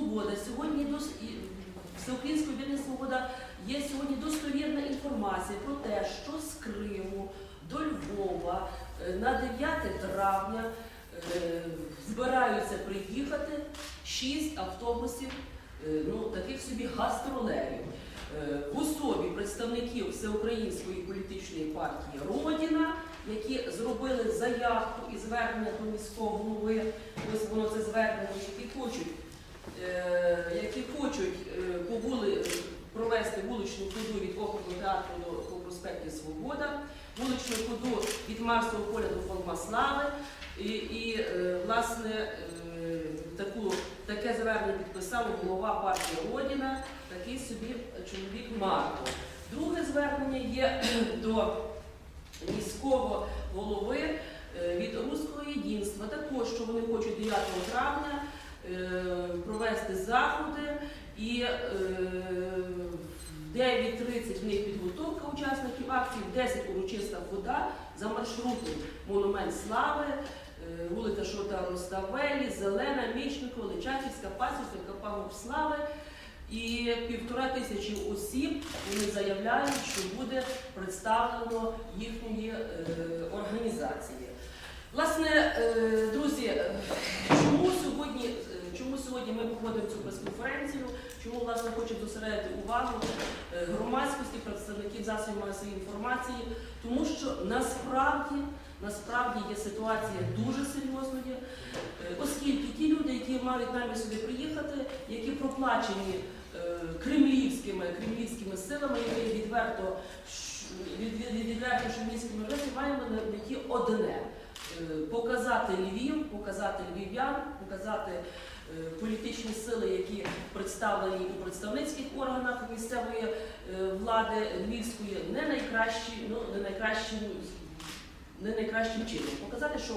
Свобода сьогодні дос... і Всеукраїнське об'єднання Свобода є сьогодні достовірна інформація про те, що з Криму до Львова е, на 9 травня е, збираються приїхати 6 автобусів, е, ну таких собі гастролерів. В особі представників Всеукраїнської політичної партії Родіна, які зробили заявку і звернення до міського голови, ось воно це звернення, які хочуть, які хочуть е, по вули, провести вуличну ходу від округу театру до по проспекті Свобода, вуличну ходу від Марсового поля до Холма Слави. І, і е, власне е, таку, таке звернення підписав голова партії Родіна, такий собі чоловік Марко. Друге звернення є до міського голови е, від Руського єдинства, також що вони хочуть 9 травня е, провести заходи і е, в 9.30 в них підготовка учасників акції, в 10 урочиста хода за маршрутом Монумент Слави, е, вулиця Шота Роставелі, Зелена, Мічникова, Личаківська, Пасівська, Капагов Слави. І півтора тисячі осіб вони заявляють, що буде представлено їхньої е, організації. Власне, е, е, чому сьогодні, е, сьогодні ми проводимо цю прес-конференцію? Чому власне хочемо зосередити увагу е, громадськості, представників засобів масової інформації? Тому що насправді, насправді є ситуація дуже серйозною, е, оскільки ті люди, які мають намір сюди приїхати, які проплачені е, кремлівськими, кремлівськими силами, які відверто від, від, від, відверто шовіністськими організаціями, маємо на меті одне. Показати Львів, показати львів'ян, показати політичні сили, які представлені у представницьких органах місцевої е, влади Львівської, не найкращі, ну не найкращим, не найкращим чином. Показати, що